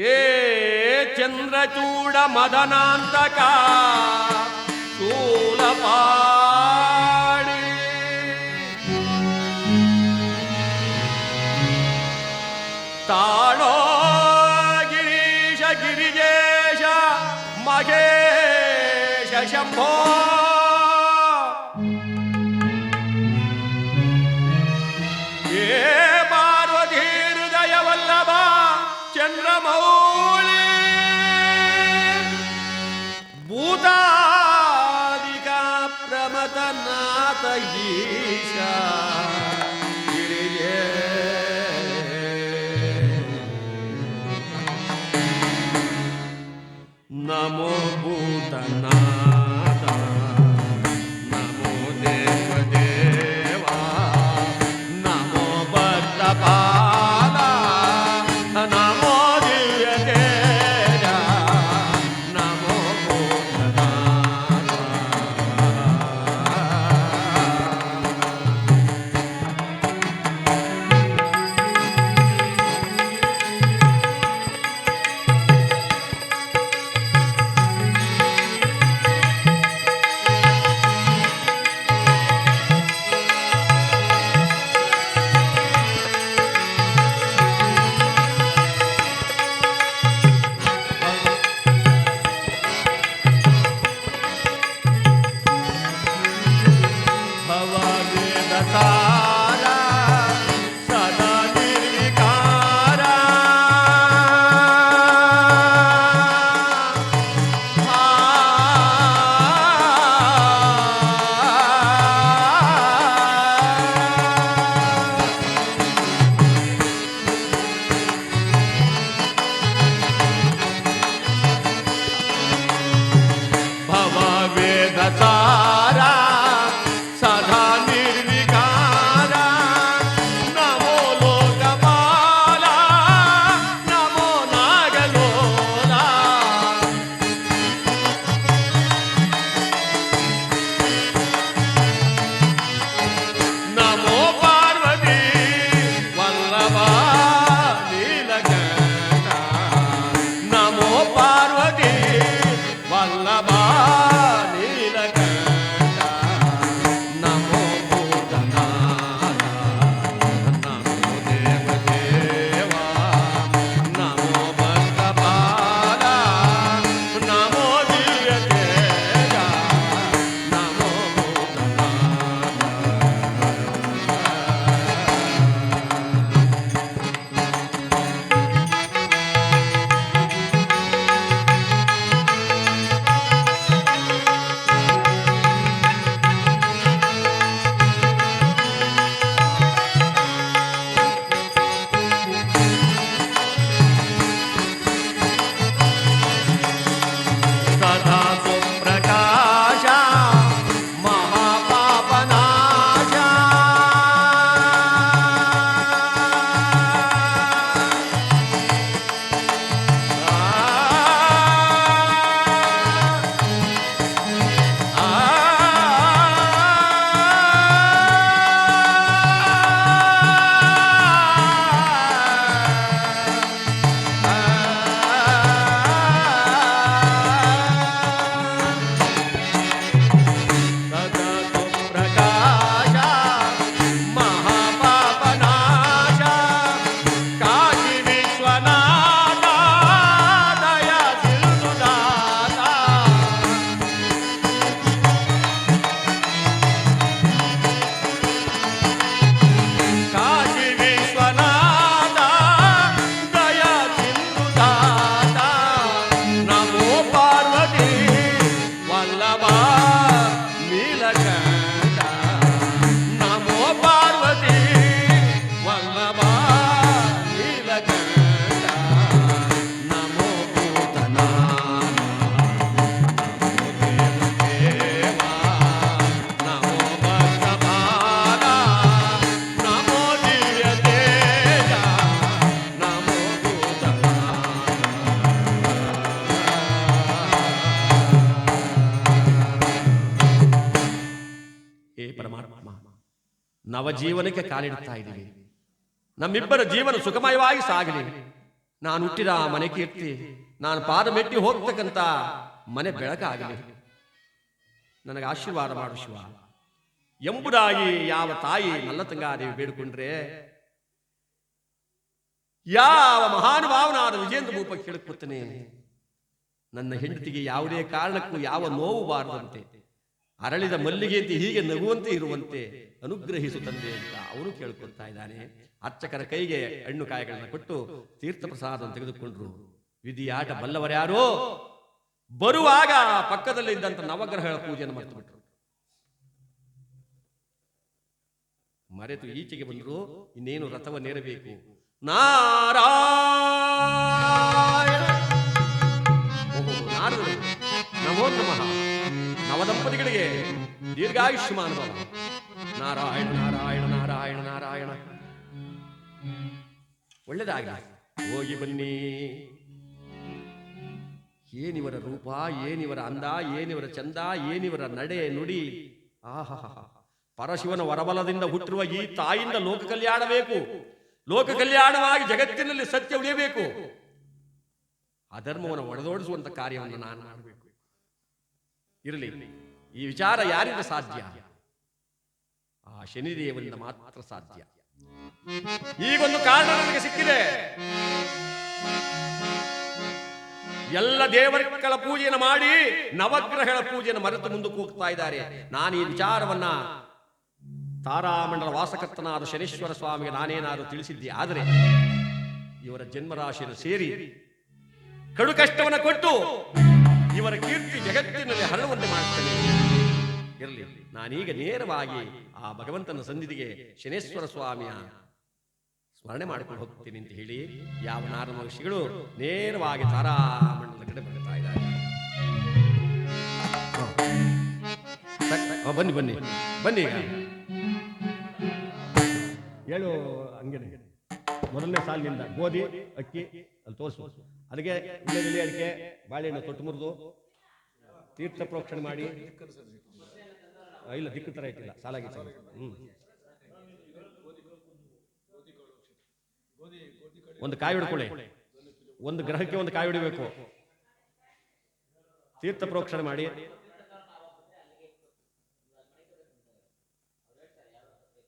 హే చంద్రచూడ మదనాంతక శూలపాడి తాళో గిరీశ గిరిజేశ మహేశ Shambho amor. ನವಜೀವನಕ್ಕೆ ಕಾಲಿಡ್ತಾ ಇದ್ದೀವಿ. ನಮ್ಮಿಬ್ಬರ ಜೀವನ ಸುಖಮಯವಾಗಿ ಸಾಗಲಿ. ನಾನು ಹುಟ್ಟಿದ ಆ ಮನೆ ಕೀರ್ತಿ. ನಾನು ಪಾದ ಮೆಟ್ಟಿ ಹೋಗ್ತಕ್ಕಂತ ಮನೆ ಬೆಳಕಾಗಲಿ ನನಗೆ ಆಶೀರ್ವಾದ ಮಾಡು ಶಿವ. ಎಂಬುದಾಗಿ ಯಾವ ತಾಯಿ ಮಲ್ಲತಂಗಾದೇವಿ ಬೇಡಿಕೊಂಡ್ರೆ ಯಾವ ಮಹಾನುಭಾವನಾದ ವಿಜೇಂದ್ರ ಭೂಪ ಕೇಳಿಕೊಳ್ತೇನೆ ನನ್ನ ಹೆಂಡತಿಗೆ ಯಾವುದೇ ಕಾರಣಕ್ಕೂ ಯಾವ ನೋವು ಬಾರದಂತೆ. ಅರಳಿದ ಮಲ್ಲಿಗೆಯಂತೆ ಹೀಗೆ ನಗುವಂತೆ ಇರುವಂತೆ ಅನುಗ್ರಹಿಸು ತಂದೆ ಅಂತ ಅವನು ಕೇಳ್ಕೊಳ್ತಾ ಇದ್ದಾನೆ. ಅರ್ಚಕರ ಕೈಗೆ ಹಣ್ಣು ಕಾಯಿಗಳನ್ನ ಕೊಟ್ಟು ತೀರ್ಥ ಪ್ರಸಾದವನ್ನು ತೆಗೆದುಕೊಂಡ್ರು. ವಿಧಿಯಾಟ ಬಲ್ಲವರ್ಯಾರೋ ಬರುವಾಗ ಪಕ್ಕದಲ್ಲಿ ಇದ್ದಂತ ನವಗ್ರಹಗಳ ಪೂಜೆಯನ್ನು ಮರೆತು ಮರೆತು ಈಚೆಗೆ ಬಂದರು, ಇನ್ನೇನು ರಥವನ್ನೇರಬೇಕು? ನಾರಾಯಣ ದೀರ್ಘಾಯುಷ್ಮಾನ್ ಭವ. ನಾರಾಯಣ ನಾರಾಯಣ ನಾರಾಯಣ ನಾರಾಯಣ. ಒಳ್ಳೆದಾಗಲಿ. ಹೋಗಿ ಬನ್ನಿ. ಏನಿವರ ರೂಪ, ಏನಿವರ ಅಂದ, ಏನಿವರ ಚಂದ, ಏನಿವರ ನಡೆ, ನುಡಿ. ಆಹಾ ಪರಶಿವನ ವರಬಲದಿಂದ ಹುಟ್ಟಿರುವ ಈ ತಾಯಿಂದ ಲೋಕ ಕಲ್ಯಾಣ ಬೇಕು ಲೋಕ ಕಲ್ಯಾಣವಾಗಿ ಜಗತ್ತಿನಲ್ಲಿ ಸತ್ಯ ಉಳಿಯಬೇಕು. ಅಧರ್ಮವನ್ನು ಒಡೆದೋಡಿಸುವಂತ ಕಾರ್ಯವನ್ನು ನಾನು ಮಾಡಬೇಕು. ಇರಲಿ. ಈ ವಿಚಾರ ಯಾರಿಂದ ಸಾಧ್ಯ? ಆ ಶನಿದೇವರಿಂದ ಮಾತ್ರ ಸಾಧ್ಯ. ಈಗೊಂದು ಕಾರಣ ನನಗೆ ಸಿಕ್ಕಿದೆ. ಎಲ್ಲ ದೇವರುಗಳ ಪೂಜೆಯನ್ನು ಮಾಡಿ ನವಗ್ರಹಗಳ ಪೂಜೆಯನ್ನು ಮರೆತು ಮುಂದೆ ಕೂಗ್ತಾ ಇದ್ದಾರೆ. ನಾನು ಈ ವಿಚಾರವನ್ನ ತಾರಾಮಂಡಲ ವಾಸಕರ್ತನಾದ ಶನೇಶ್ವರ ಸ್ವಾಮಿಗೆ ನಾನೇನಾದರೂ ತಿಳಿಸಿದ್ದೆ. ಆದರೆ ಇವರ ಜನ್ಮರಾಶಿಯನ್ನು ಸೇರಿ ಕಡು ಕಷ್ಟವನ್ನು ಕೊಟ್ಟು ಇವರ ಕೀರ್ತಿ ಜಗತ್ತಿನಲ್ಲಿ ಹರಡುವಂತೆ ಮಾಡ್ತೇನೆ ಇರಲಿ, ನಾನೀಗ ನೇರವಾಗಿ ಆ ಭಗವಂತನ ಸನ್ನಿಧಿಗೆ ಶನೇಶ್ವರ ಸ್ವಾಮಿಯ ಸ್ಮರಣೆ ಮಾಡಿಕೊಂಡು ಹೋಗ್ತೀನಿ ಅಂತ ಹೇಳಿ ಯಾವ ನಾರದ ಮಹರ್ಷಿಗಳು ನೇರವಾಗಿ ತಾರಾಮಂಡಲ ಕಡೆ ಬರ್ತಾ ಇದ್ದಾರೆ. ಬನ್ನಿ ಬನ್ನಿ ಬನ್ನಿ ಹೇಳು, ಹಂಗೇನೆ. ಮೊದಲನೇ ಸಾಲಿನಿಂದ ಗೋಧಿ, ಅಕ್ಕಿ, ಅಲ್ಲಿ ತೋರಿಸು. ಅದಕ್ಕೆ ಅಡಿಕೆ, ಬಾಳೆಹಣ್ಣು ತೊಟ್ಟು ಮುರಿದು ತೀರ್ಥ ಪ್ರೋಕ್ಷಣೆ ಮಾಡಿ. ಇಲ್ಲ, ದಿಕ್ಕು ಥರ ಇಟ್ಟಿಲ್ಲ, ಸಾಲಾಗಿ ಹ್ಞೂ ಒಂದು ಕಾಯಿ ಹಿಡ್ಕೊಳ್ಳಿ. ಒಂದು ಗ್ರಹಕ್ಕೆ ಒಂದು ಕಾಯಿ ಹಿಡಿಬೇಕು. ತೀರ್ಥ ಪ್ರೋಕ್ಷಣೆ ಮಾಡಿ.